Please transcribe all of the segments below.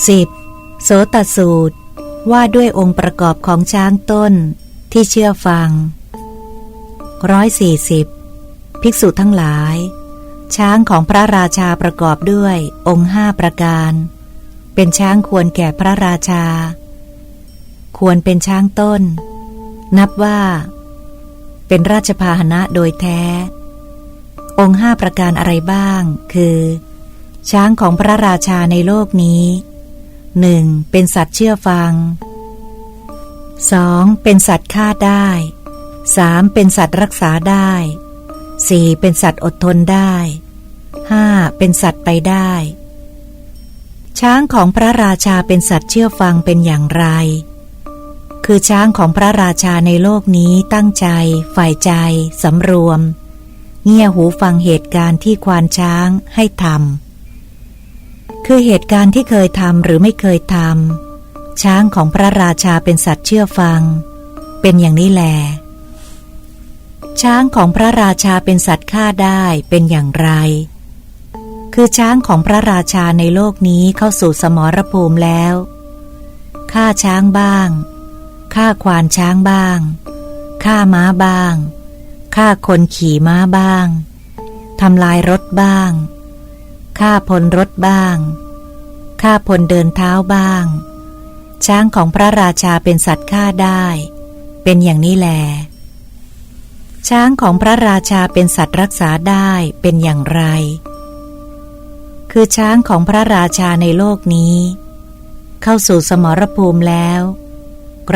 10. โสตสูตร ว่าด้วยองค์ประกอบของช้างต้นที่เชื่อฟังร้อยสี่สิบภิกษุทั้งหลาย ช้างของพระราชาประกอบด้วยองค์ห้าประการ เป็นช้างควรแก่พระราชา ควรเป็นช้างต้น นับว่า เป็นราชพาหนะโดยแท้ องค์ห้าประการอะไรบ้าง คือ ช้างของพระราชาในโลกนี้ หนึ่งเป็นสัตว์เชื่อฟัง 2. เป็นสัตว์ฆ่าได้ 3. เป็นสัตว์รักษาได้ 4. เป็นสัตว์อดทนได้ 5. เป็นสัตว์ไปได้ ช้างของพระราชาเป็นสัตว์เชื่อฟังเป็นอย่างไร คือช้างของพระราชาในโลกนี้ตั้งใจ ฝ่ายใจ สำรวม เงี่ยหูฟังเหตุการณ์ที่ควานช้างให้ทำ คือเหตุการณ์ที่เคยทำหรือไม่เคยทำช้างของพระราชาเป็นสัตว์เชื่อฟัง เป็นอย่างนี้แหละช้างของพระราชาเป็นสัตว์ฆ่าได้เป็นอย่างไร คือช้างของพระราชาในโลกนี้เข้าสู่สมรภูมิแล้วฆ่าช้างบ้างฆ่าควานช้างบ้างฆ่าม้าบ้างฆ่าคนขี่ม้าบ้างทำลายรถบ้างฆ่าพลรถบ้าง ฆ่าพลเดินเท้าบ้าง ช้างของพระราชาเป็นสัตว์ฆ่าได้ เป็นอย่างนี้แหละช้างของพระราชาเป็นสัตว์รักษาได้เป็นอย่างไร คือช้างของพระราชาในโลกนี้ เข้าสู่สมรภูมิแล้ว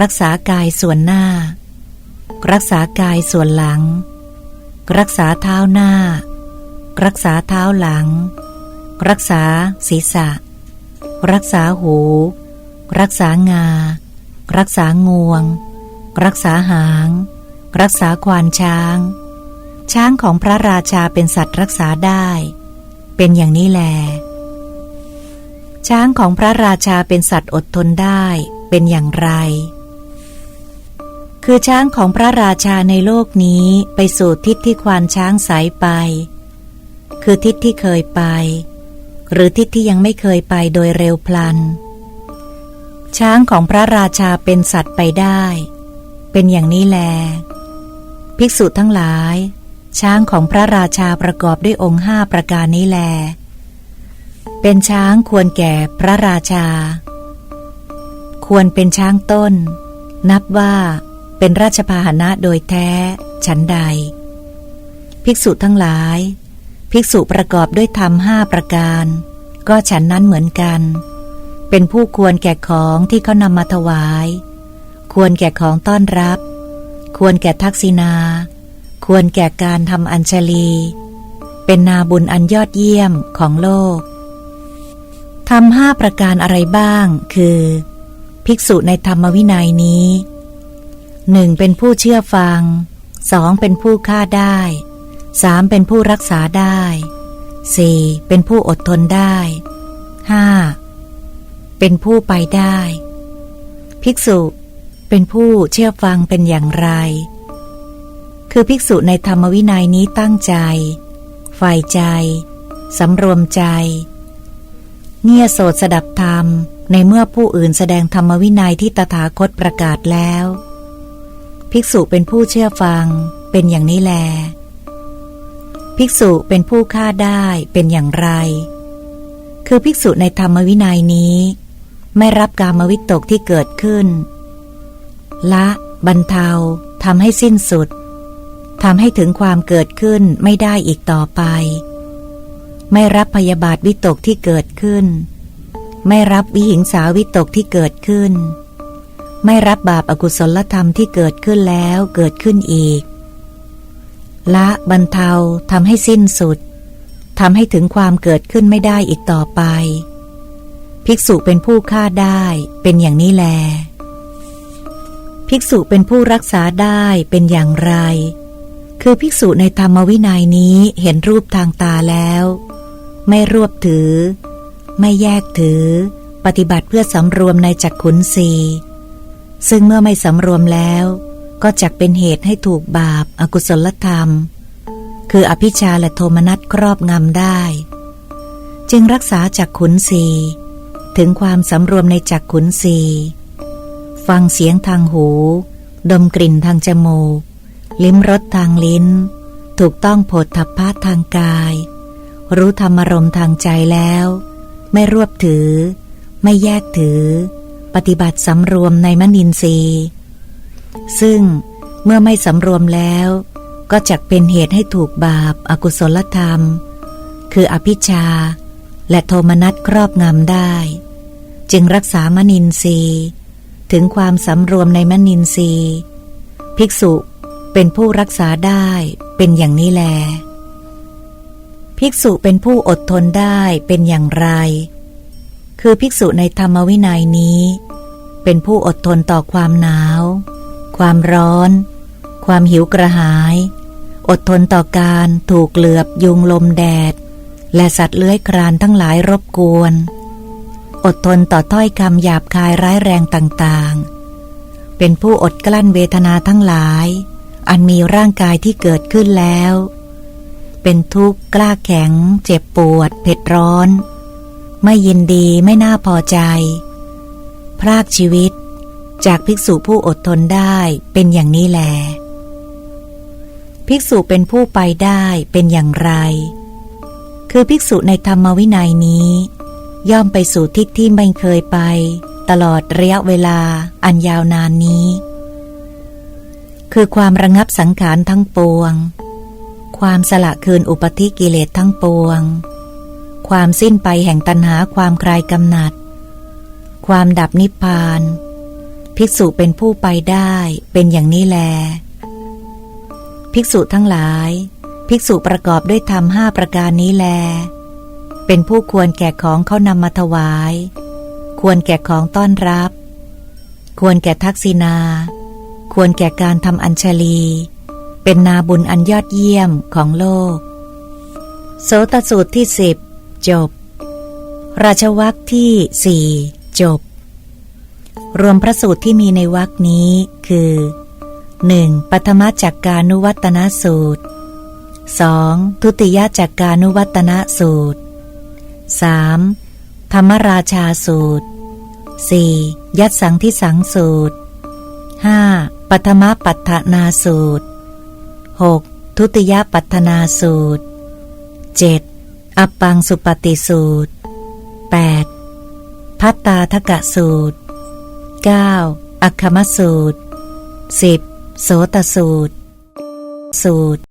รักษากายส่วนหน้า รักษากายส่วนหลัง รักษาเท้าหน้า รักษาเท้าหลัง รักษาศีรษะ รักษาหู รักษางา รักษางวง รักษาหาง รักษาควานช้าง ช้างของพระราชาเป็นสัตว์รักษาได้ เป็นอย่างนี้แล ช้างของพระราชาเป็นสัตว์อดทนได้เป็นอย่างไร คือช้างของพระราชาในโลกนี้ไปสู่ทิศที่ควานช้างสายไป คือทิศที่เคยไป หรือทิศที่ยังไม่เคยไปโดยเร็วพลัน ช้างของพระราชาเป็นสัตว์ไปได้ เป็นอย่างนี้แล ภิกษุทั้งหลาย ช้างของพระราชาประกอบด้วยองค์ห้าประการนี้แล เป็นช้างควรแก่พระราชา ควรเป็นช้างต้น นับว่าเป็นราชพาหนะโดยแท้ ฉันใด ภิกษุทั้งหลาย ภิกษุประกอบด้วยธรรมห้าประการ ก็ฉันนั้นเหมือนกัน เป็นผู้ควรแก่ของที่เขานำมาถวาย ควรแก่ของต้อนรับ ควรแก่ทักษิณาควรแก่การทำอัญชลี เป็นนาบุญอันยอดเยี่ยมของโลกทำห้าประการอะไรบ้าง คือ ภิกษุในธรรมวินัยนี้หนึ่งเป็นผู้เชื่อฟังสองเป็นผู้ฆ่าได้ สามเป็นผู้รักษาได้สี่เป็นผู้อดทนได้ห้าเป็นผู้ไปได้ ภิกษุเป็นผู้เชื่อฟังเป็นอย่างไร คือภิกษุในธรรมวินัยนี้ตั้งใจ ฝ่ายใจ สำรวมใจ เงี่ยโสดสดับธรรม ในเมื่อผู้อื่นแสดงธรรมวินัยที่ตถาคตประกาศแล้ว ภิกษุเป็นผู้เชื่อฟังเป็นอย่างนี้แล ภิกษุเป็นผู้ฆ่าได้เป็นอย่างไร คือภิกษุในธรรมวินัยนี้ ไม่รับการมวิตกที่เกิดขึ้น ละบรรเทาทำให้สิ้นสุดทำให้ถึงความเกิดขึ้นไม่ได้อีกต่อไป ไม่รับพยาบาทวิตกที่เกิดขึ้น ไม่รับวิหิงสาวิตกที่เกิดขึ้น ไม่รับบาปอากุศลธรรมที่เกิดขึ้นแล้วเกิดขึ้นอีก ละบรรเทาทำให้สิ้นสุดทำให้ถึงความเกิดขึ้นไม่ได้อีกต่อไป ภิกษุเป็นผู้ฆ่าได้เป็นอย่างนี้แล ภิกษุเป็นผู้รักษาได้เป็นอย่างไร คือภิกษุในธรรมวินัยนี้เห็นรูปทางตาแล้ว ไม่รวบถือ ไม่แยกถือ ปฏิบัติเพื่อสำรวมในจักขุนสีซึ่งเมื่อไม่สำรวมแล้ว ก็จักเป็นเหตุให้ถูกบาปอากุศลธรรม คืออภิชาและโทมนัสครอบงำได้ จึงรักษาจักขุนสีถึงความสำรวมในจักขุนสีฟังเสียงทางหู ดมกลิ่นทางจมูก ลิ้มรสทางลิ้น ถูกต้องโผฏฐัพพะทางกาย รู้ธรรมารมณ์ทางใจแล้ว ไม่รวบถือ ไม่แยกถือ ปฏิบัติสำรวมในมนินทรีย์ ซึ่งเมื่อไม่สำรวมแล้ว ก็จะเป็นเหตุให้ถูกบาปอากุศลธรรม คืออภิชา และโทมนัสครอบงำได้ จึงรักษามนินทรีย์ ถึงความสำรวมในมนินทรีย์ ภิกษุเป็นผู้รักษาได้เป็นอย่างนี้แล ภิกษุเป็นผู้อดทนได้เป็นอย่างไร คือภิกษุในธรรมวินัยนี้ เป็นผู้อดทนต่อความหนาว ความร้อน ความหิวกระหาย อดทนต่อการถูกเหลือบยุงลมแดด และสัตว์เลื้อยคลานทั้งหลายรบกวน อดทนต่อถ้อยคำหยาบคายร้ายแรงต่างๆ เป็นผู้อดกลั้นเวทนาทั้งหลาย อันมีร่างกายที่เกิดขึ้นแล้ว เป็นทุกข์กล้าแข็ง เจ็บปวด เผ็ดร้อน ไม่ยินดีไม่น่าพอใจ พรากชีวิต จากภิกษุผู้อดทนได้เป็นอย่างนี้แล ภิกษุเป็นผู้ไปได้เป็นอย่างไร คือภิกษุในธรรมวินัยนี้ ย่อมไปสู่ทิศที่ไม่เคยไป ตลอดระยะเวลาอันยาวนานนี้ คือความระงับสังขารทั้งปวง ความสละคืนอุปธิกิเลสทั้งปวง ความสิ้นไปแห่งตัณหาความคลายกำหนัด ความดับนิพพาน ภิกษุเป็นผู้ไปได้เป็นอย่างนี้แล ภิกษุทั้งหลาย ภิกษุประกอบด้วยธรรมห้าประการนี้แล เป็นผู้ควรแก่ของเขานำมาถวาย ควรแก่ของต้อนรับ ควรแก่ทักษิณาควรแก่การทำอัญชลี เป็นนาบุญอันยอดเยี่ยมของโลก โสตสูตรที่สิบจบ ราชวักที่สี่จบ รวมพระสูตรที่มีในวักนี้คือ 1. ปัทมจักการนุวัตนสูตร 2. ทุติยจักการนุวัตนสูตร 3. ธรรมราชาสูตร 4. ยัตสังที่สังสูตร 5. ปัทมปัฏฐนาสูตร 6. ทุติยปัฏนาสูตร 7. อัปปังสุปฏิสูตร 8. พัตตาทกะสูตร 9. อัคคมสูตร 10. โสตสูตร สูตร